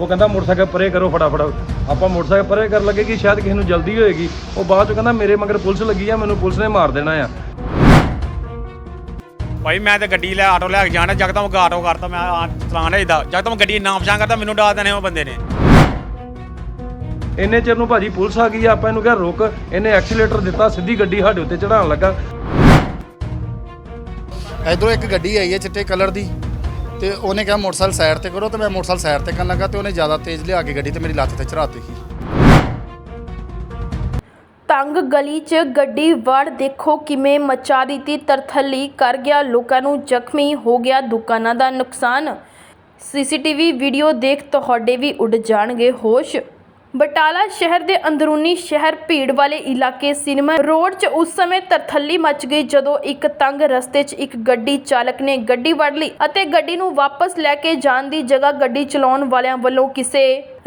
ਉਹ ਕਹਿੰਦਾ ਮੋਟਰਸਾਈਕਲ ਪਰੇ ਕਰੋ ਫਟਾਫਟ। ਆਪਾਂ ਮੋਟਰਸਾਈਕਲ ਪਰੇ ਕਰਨ ਲੱਗੇ ਕਿ ਸ਼ਾਇਦ ਕਿਸੇ ਨੂੰ ਜਲਦੀ ਹੋਏਗੀ। ਉਹ ਬਾਅਦ ਚ ਕਹਿੰਦਾ ਮੇਰੇ ਮਗਰ ਪੁਲਿਸ ਲੱਗੀ ਆ ਮੈਨੂੰ ਪੁਲਿਸ ਨੇ ਮਾਰ ਦੇਣਾ ਆ। ਭਾਈ ਮੈਂ ਤੇ ਗੱਡੀ ਲੈ ਆਟੋ ਲੈ ਕੇ ਜਾਣਾ ਜਗਦਮ ਆਟੋ ਕਰਤਾ ਮੈਂ ਆ ਚਲਾਣਾ ਇਹਦਾ ਜਗਦਮ ਗੱਡੀ ਨਾ ਪਛਾਣ ਕਰਤਾ ਮੈਨੂੰ ਡਾਲ ਦੇਣੇ ਉਹ ਬੰਦੇ ਨੇ। ਇੰਨੇ ਚਿਰ ਨੂੰ ਭਾਜੀ ਪੁਲਿਸ ਆ ਗਈ ਆ, ਆਪਾਂ ਇਹਨੂੰ ਕਿਹਾ ਰੁਕ। ਇਹਨੇ ਐਕਸੀਲੇਟਰ ਦਿੱਤਾ ਸਿੱਧੀ ਗੱਡੀ ਸਾਡੇ ਉੱਤੇ ਚੜਾਉਣ ਲੱਗਾ। ਇਧਰੋਂ ਇੱਕ ਗੱਡੀ ਆਈ ਹੈ ਚਿੱਟੇ ਕਲਰ ਦੀ। ਤੇ ਉਹਨੇ ਕਿਹਾ ਮੋਟਰਸਾਈਕਲ ਸਾਈਡ ਤੇ ਕਰੋ ਤੇ ਮੈਂ ਮੋਟਰਸਾਈਕਲ ਸਾਈਡ ਤੇ ਕਰਨ ਲੱਗਾ ਤੇ ਉਹਨੇ ਜ਼ਿਆਦਾ ਤੇਜ਼ ਲਿਆ ਕੇ ਗੱਡੀ ਤੇ ਮੇਰੀ ਲੱਤ ਤੇ ਚੜਾਤੀ ਸੀ ਤੰਗ ਗਲੀ 'ਚ ਗੱਡੀ ਵੜ ਦੇਖੋ ਕਿਵੇਂ ਮਚਾ ਦਿੱਤੀ, ਤਰਥੱਲੀ ਕਰ ਗਿਆ, ਲੋਕਾਂ ਨੂੰ ਜ਼ਖਮੀ ਹੋ ਗਿਆ, ਦੁਕਾਨਾਂ ਦਾ ਨੁਕਸਾਨ। ਸੀਸੀਟੀਵੀ ਵੀਡੀਓ ਦੇਖ ਤੁਹਾਡੇ ਵੀ ਉੱਡ ਜਾਣਗੇ ਹੋਸ਼। ਬਟਾਲਾ ਸ਼ਹਿਰ ਦੇ ਅੰਦਰੂਨੀ ਸ਼ਹਿਰ ਭੀੜ ਵਾਲੇ ਇਲਾਕੇ ਸਿਨੇਮਾ ਰੋਡ 'ਚ ਉਸ ਸਮੇਂ ਤਰਥੱਲੀ ਮਚ ਗਈ ਜਦੋਂ ਇੱਕ ਤੰਗ ਰਸਤੇ 'ਚ ਇੱਕ ਗੱਡੀ ਚਾਲਕ ਨੇ ਗੱਡੀ ਵੜ ਲਈ ਅਤੇ ਗੱਡੀ ਨੂੰ ਵਾਪਸ ਲੈ ਕੇ ਜਾਣ ਦੀ ਜਗ੍ਹਾ ਗੱਡੀ ਚਲਾਉਣ ਵਾਲਿਆਂ ਵੱਲੋਂ ਕਿਸੇ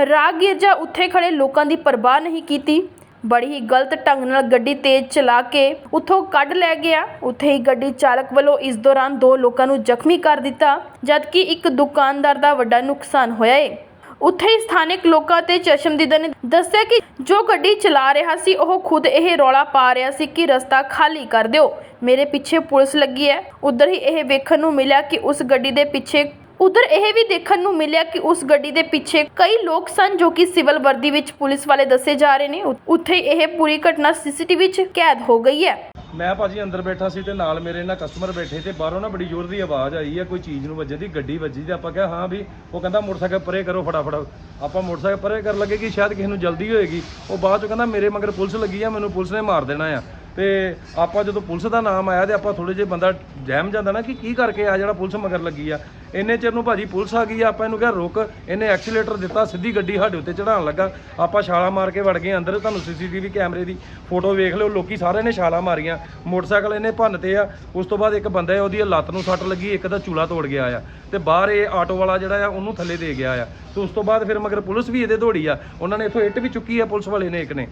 ਰਾਹਗੀਰ ਜਾਂ ਉੱਥੇ ਖੜੇ ਲੋਕਾਂ ਦੀ ਪਰਵਾਹ ਨਹੀਂ ਕੀਤੀ। ਬੜੀ ਹੀ ਗਲਤ ਢੰਗ ਨਾਲ ਗੱਡੀ ਤੇਜ਼ ਚਲਾ ਕੇ ਉੱਥੋਂ ਕੱਢ ਲੈ ਗਿਆ। ਉੱਥੇ ਹੀ ਗੱਡੀ ਚਾਲਕ ਵੱਲੋਂ ਇਸ ਦੌਰਾਨ ਦੋ ਲੋਕਾਂ ਨੂੰ ਜ਼ਖਮੀ ਕਰ ਦਿੱਤਾ, ਜਦਕਿ ਇੱਕ ਦੁਕਾਨਦਾਰ ਦਾ ਵੱਡਾ ਨੁਕਸਾਨ ਹੋਇਆ ਏ। ਉੱਥੇ ਹੀ ਸਥਾਨਕ ਲੋਕਾਂ ਤੇ ਚਸ਼ਮਦੀਦਾਂ ਨੇ ਦੱਸਿਆ ਕਿ ਜੋ ਗੱਡੀ ਚਲਾ ਰਿਹਾ ਸੀ, ਉਹ ਖੁਦ ਇਹ ਰੌਲਾ ਪਾ ਰਿਹਾ ਸੀ ਕਿ ਰਸਤਾ ਖਾਲੀ ਕਰ ਦਿਓ। ਮੇਰੇ ਪਿੱਛੇ ਪੁਲਿਸ ਲੱਗੀ ਹੈ। ਉਧਰ ਹੀ ਇਹ ਵੇਖਣ ਨੂੰ ਮਿਲਿਆ ਕਿ ਉਸ ਗੱਡੀ ਦੇ ਪਿੱਛੇ ਉਧਰ ਇਹ ਵੀ ਦੇਖਣ ਨੂੰ ਮਿਲਿਆ ਕਿ ਉਸ ਗੱਡੀ ਦੇ ਪਿੱਛੇ ਕਈ ਲੋਕ ਸਨ ਜੋ ਕਿ ਸਿਵਲ ਵਰਦੀ ਵਿੱਚ ਪੁਲਿਸ ਵਾਲੇ ਦੱਸੇ ਜਾ ਰਹੇ ਨੇ। ਉੱਥੇ ਇਹ ਪੂਰੀ ਘਟਨਾ ਸੀਸੀਟੀਵੀ 'ਚ ਕੈਦ ਹੋ ਗਈ ਹੈ। ਮੈਂ ਭਾਜੀ ਅੰਦਰ ਬੈਠਾ ਸੀ ਤੇ ਨਾਲ ਮੇਰੇ ਨਾਲ ਕਸਟਮਰ ਬੈਠੇ ਤੇ ਬਾਹਰੋਂ ਨਾ ਬੜੀ ਜ਼ੋਰ ਦੀ ਆਵਾਜ਼ ਆਈ ਹੈ ਕੋਈ ਚੀਜ਼ ਨੂੰ ਵੱਜਣ ਦੀ ਗੱਡੀ ਵੱਜੀ ਤੇ ਆਪਾਂ ਕਿਹਾ, ਹਾਂ ਵੀ, ਉਹ ਕਹਿੰਦਾ, ਮੋਟਰਸਾਈਕਲ ਪਰੇ ਕਰੋ ਫਟਾਫਟ। ਆਪਾਂ ਮੋਟਰਸਾਈਕਲ ਪਰੇ ਕਰ ਲੱਗੇ ਕਿ ਸ਼ਾਇਦ ਕਿਸੇ ਨੂੰ ਜਲਦੀ ਹੋਏਗੀ। ਉਹ ਬਾਅਦ ਚ ਕਹਿੰਦਾ, ਮੇਰੇ ਮਗਰ ਪੁਲਿਸ ਲੱਗੀ ਆ, ਮੈਨੂੰ ਪੁਲਿਸ ਨੇ ਮਾਰ ਦੇਣਾ ਆ। ਤੇ ਆਪਾਂ ਜਦੋਂ ਪੁਲਿਸ ਦਾ ਨਾਮ ਆਇਆ ਤੇ ਆਪਾਂ ਥੋੜੇ ਜਿਹਾ ਬੰਦਾ ਜਹਿਮ ਜਾਂਦਾ ਨਾ ਕਿ ਕੀ ਕਰਕੇ ਆ ਜਿਹੜਾ ਪੁਲਿਸ ਮਗਰ ਲੱਗੀ ਆ। ਇੰਨੇ ਚਿਰ ਨੂੰ ਭਾਜੀ ਪੁਲਿਸ ਆ ਗਈ ਆ, ਆਪਾਂ ਇਹਨੂੰ ਕਿਹਾ ਰੁਕ, ਇਹਨੇ ਐਕਸੀਲੇਟਰ ਦਿੱਤਾ, ਸਿੱਧੀ ਗੱਡੀ ਸਾਡੇ ਉੱਤੇ ਚੜਾਉਣ ਲੱਗਾ। ਆਪਾਂ ਛਾਲਾ ਮਾਰ ਕੇ ਵੜ ਗਏ ਅੰਦਰ, ਤੁਹਾਨੂੰ ਸੀਸੀਟੀਵੀ ਕੈਮਰੇ ਦੀ ਫੋਟੋ ਵੇਖ ਲਿਓ, ਲੋਕੀ ਸਾਰਿਆਂ ਨੇ ਛਾਲਾ ਮਾਰੀਆਂ। ਮੋਟਰਸਾਈਕਲ ਇਹਨੇ ਭੰਨਤੇ ਆ, ਉਸ ਤੋਂ ਬਾਅਦ ਇੱਕ ਬੰਦਾ ਹੈ, ਉਹਦੀ ਲੱਤ ਨੂੰ ਸੱਟ ਲੱਗੀ, ਇੱਕ ਦਾ ਚੂਲਾ ਤੋੜ ਗਿਆ ਆ। ਤੇ ਬਾਹਰ ਇਹ ਆਟੋ ਵਾਲਾ ਜਿਹੜਾ ਆ, ਉਹਨੂੰ ਥੱਲੇ ਦੇ ਗਿਆ ਆ। ਤੇ ਉਸ ਤੋਂ ਬਾਅਦ ਫਿਰ ਮਗਰ ਪੁਲਿਸ ਵੀ ਇਹਦੇ ਦੌੜੀ ਆ। ਉਹਨਾਂ ਨੇ ਇੱਥੋਂ ਇੱਟ ਵੀ ਚੁੱਕੀ ਆ, ਪੁਲਿਸ ਵਾਲੇ ਨੇ ਇੱਕ ਨੇ।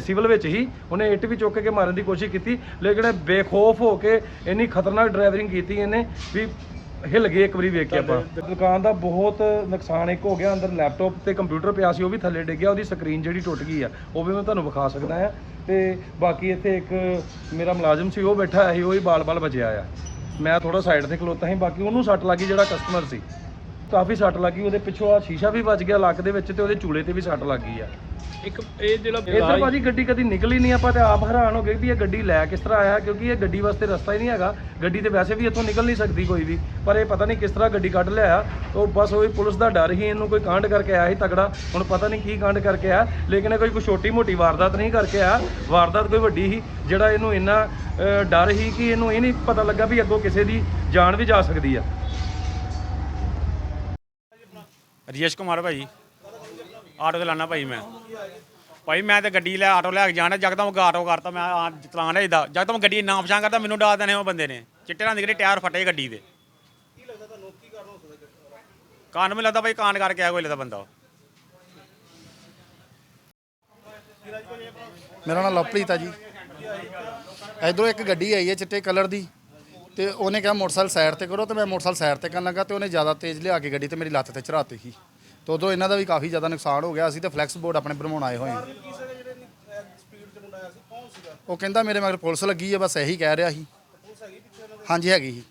ਸਿਵਲ ਵਿੱਚ ਹੀ ਉਹਨੇ ਇੱਟ ਵੀ ਚੁੱਕ ਕੇ ਮਾਰਨ ਦੀ ਕੋਸ਼ਿਸ਼ ਕੀਤੀ ਲੇਕਿਨ ਬੇਖੌਫ ਹੋ ਕੇ ਇੰਨੀ ਖਤਰਨਾਕ ਡਰਾਈਵਰਿੰਗ ਕੀਤੀ ਇਹਨੇ ਵੀ ਹਿੱਲ ਗਏ ਇੱਕ ਵਾਰੀ ਵੇਖ ਕੇ ਆਪਾਂ। ਦੁਕਾਨ ਦਾ ਬਹੁਤ ਨੁਕਸਾਨ ਇੱਕ ਹੋ ਗਿਆ ਅੰਦਰ ਲੈਪਟਾਪ ਤੇ ਕੰਪਿਊਟਰ ਪਿਆ ਸੀ ਉਹ ਵੀ ਥੱਲੇ ਡਿੱਗ ਗਿਆ ਉਹਦੀ ਸਕਰੀਨ ਜਿਹੜੀ ਟੁੱਟ ਗਈ ਆ ਉਹ ਵੀ ਮੈਂ ਤੁਹਾਨੂੰ ਵਿਖਾ ਸਕਦਾ ਆ। ਤੇ ਬਾਕੀ ਇੱਥੇ ਇੱਕ ਮੇਰਾ ਮੁਲਾਜ਼ਮ ਸੀ ਉਹ ਬੈਠਾ ਸੀ ਉਹ ਹੀ ਬਾਲ-ਬਾਲ ਬਚਿਆ ਆ। ਮੈਂ ਥੋੜਾ ਸਾਈਡ ਤੇ ਖਲੋਤਾ ਸੀ ਬਾਕੀ ਉਹਨੂੰ ਸੱਟ ਲੱਗੀ ਜਿਹੜਾ ਕਸਟਮਰ ਸੀ। ਕਾਫੀ ਸੱਟ ਲੱਗੀ ਉਹਦੇ ਪਿੱਛੋਂ ਆ ਸ਼ੀਸ਼ਾ ਵੀ ਵੱਜ ਗਿਆ ਲੱਕ ਦੇ ਵਿੱਚ ਤੇ ਉਹਦੇ ਚੂਲੇ ਤੇ ਵੀ ਸੱਟ ਲੱਗ ਗਈ ਆ। ਇੱਕ ਇਹ ਜਿਹੜਾ ਇੱਧਰ ਭਾਜੀ ਗੱਡੀ ਕਦੀ ਨਿਕਲੀ ਨਹੀਂ ਆਪਾਂ ਤੇ ਆਪ ਹੈਰਾਨ ਹੋ ਗਏ ਵੀ ਇਹ ਗੱਡੀ ਲੈ ਕਿਸ ਤਰ੍ਹਾਂ ਆਇਆ ਕਿਉਂਕਿ ਇਹ ਗੱਡੀ ਵਾਸਤੇ ਰਸਤਾ ਹੀ ਨਹੀਂ ਹੈਗਾ। ਗੱਡੀ ਤੇ ਵੈਸੇ ਵੀ ਇੱਥੋਂ ਨਿਕਲ ਨਹੀਂ ਸਕਦੀ ਕੋਈ ਵੀ ਪਰ ਇਹ ਪਤਾ ਨਹੀਂ ਕਿਸ ਤਰ੍ਹਾਂ ਗੱਡੀ ਕੱਢ ਲਿਆ। ਉਹ ਬਸ ਉਹ ਪੁਲਿਸ ਦਾ ਡਰ ਹੀ ਇਹਨੂੰ ਕੋਈ ਕਾਂਡ ਕਰਕੇ ਆਇਆ ਸੀ ਤਗੜਾ ਹੁਣ ਪਤਾ ਨਹੀਂ ਕੀ ਕਾਂਡ ਕਰਕੇ ਆਇਆ ਲੇਕਿਨ ਇਹ ਕੋਈ ਕੋਈ ਛੋਟੀ ਮੋਟੀ ਵਾਰਦਾਤ ਨਹੀਂ ਕਰਕੇ ਆਇਆ। ਵਾਰਦਾਤ ਕੋਈ ਵੱਡੀ ਸੀ ਜਿਹੜਾ ਇਹਨੂੰ ਇੰਨਾ ਡਰ ਹੀ ਕਿ ਇਹਨੂੰ ਇਹ ਨਹੀਂ ਪਤਾ ਲੱਗਾ ਵੀ ਅੱਗੋਂ ਕਿਸੇ ਦੀ ਜਾਨ ਵੀ ਜਾ ਸਕਦੀ ਆ। ਰਜੇਸ਼ ਕੁਮਾਰ ਭਾਈ। ਆਟੋ ਚਲਾਣਾ ਭਾਈ ਮੈਂ। ਭਾਈ ਮੈਂ ਤੇ ਗੱਡੀ ਲੈ ਆਟੋ ਲੈ ਕੇ ਜਾਣਾ ਜਗਦਮ ਆਟੋ ਕਰਤਾ, ਮੈਂ ਆ ਚਲਾਣਾ ਇਹਦਾ ਜਗਦਮ ਗੱਡੀ ਨਾ ਪਛਾਣ ਕਰਤਾ ਮੈਨੂੰ ਡਾਲ ਦੇਣੇ ਉਹ ਬੰਦੇ ਨੇ। ਚਿੱਟੇ ਰੰਗ ਦੇ ਟਾਇਰ ਫਟੇ ਗੱਡੀ ਦੇ। ਕੀ ਲੱਗਦਾ ਤੁਹਾਨੂੰ ਕੀ ਕਾਰਨ ਹੋ ਸਕਦਾ ਕਾਰਨ ਮੈਨੂੰ ਲੱਗਦਾ ਭਾਈ ਕਾਂਡ ਕਰਕੇ ਆਇਆ ਕੋਈ ਲੱਗਦਾ ਬੰਦਾ ਉਹ। ਮੇਰਾ ਨਾਮ ਲਵਪ੍ਰੀਤ ਆ ਜੀ। ਇਧਰੋਂ ਇੱਕ ਗੱਡੀ ਆਈ ਹੈ ਚਿੱਟੇ ਕਲਰ ਦੀ। ਤੇ ਉਹਨੇ ਕਿਹਾ ਮੋਟਰਸਾਈਕਲ ਸਾਈਡ ਤੇ ਕਰੋ ਤੇ ਮੈਂ ਮੋਟਰਸਾਈਕਲ ਸਾਈਡ ਤੇ ਕਰਨ ਲੱਗਾ ਤੇ ਉਹਨੇ ਜ਼ਿਆਦਾ ਤੇਜ਼ ਲਿਆ ਕੇ ਗੱਡੀ ਤੇ ਮੇਰੀ ਲੱਤ ਤੇ ਚੜਾਤੀ ਸੀ। ਤੇ ਉਦੋਂ ਇਹਨਾਂ ਦਾ ਵੀ ਕਾਫੀ ਜ਼ਿਆਦਾ ਨੁਕਸਾਨ ਹੋ ਗਿਆ। ਅਸੀਂ ਤੇ ਫਲੈਕਸ ਬੋਰਡ ਆਪਣੇ ਬਣਵਾਉਣ ਆਏ ਹੋਏ ਹਾਂ। ਉਹ ਕਹਿੰਦਾ ਮੇਰੇ ਮਗਰ ਪੁਲਿਸ ਲੱਗੀ ਹੈ ਬਸ ਇਹੀ ਕਹਿ ਰਿਹਾ ਸੀ। ਹਾਂਜੀ ਹੈਗੀ ਸੀ।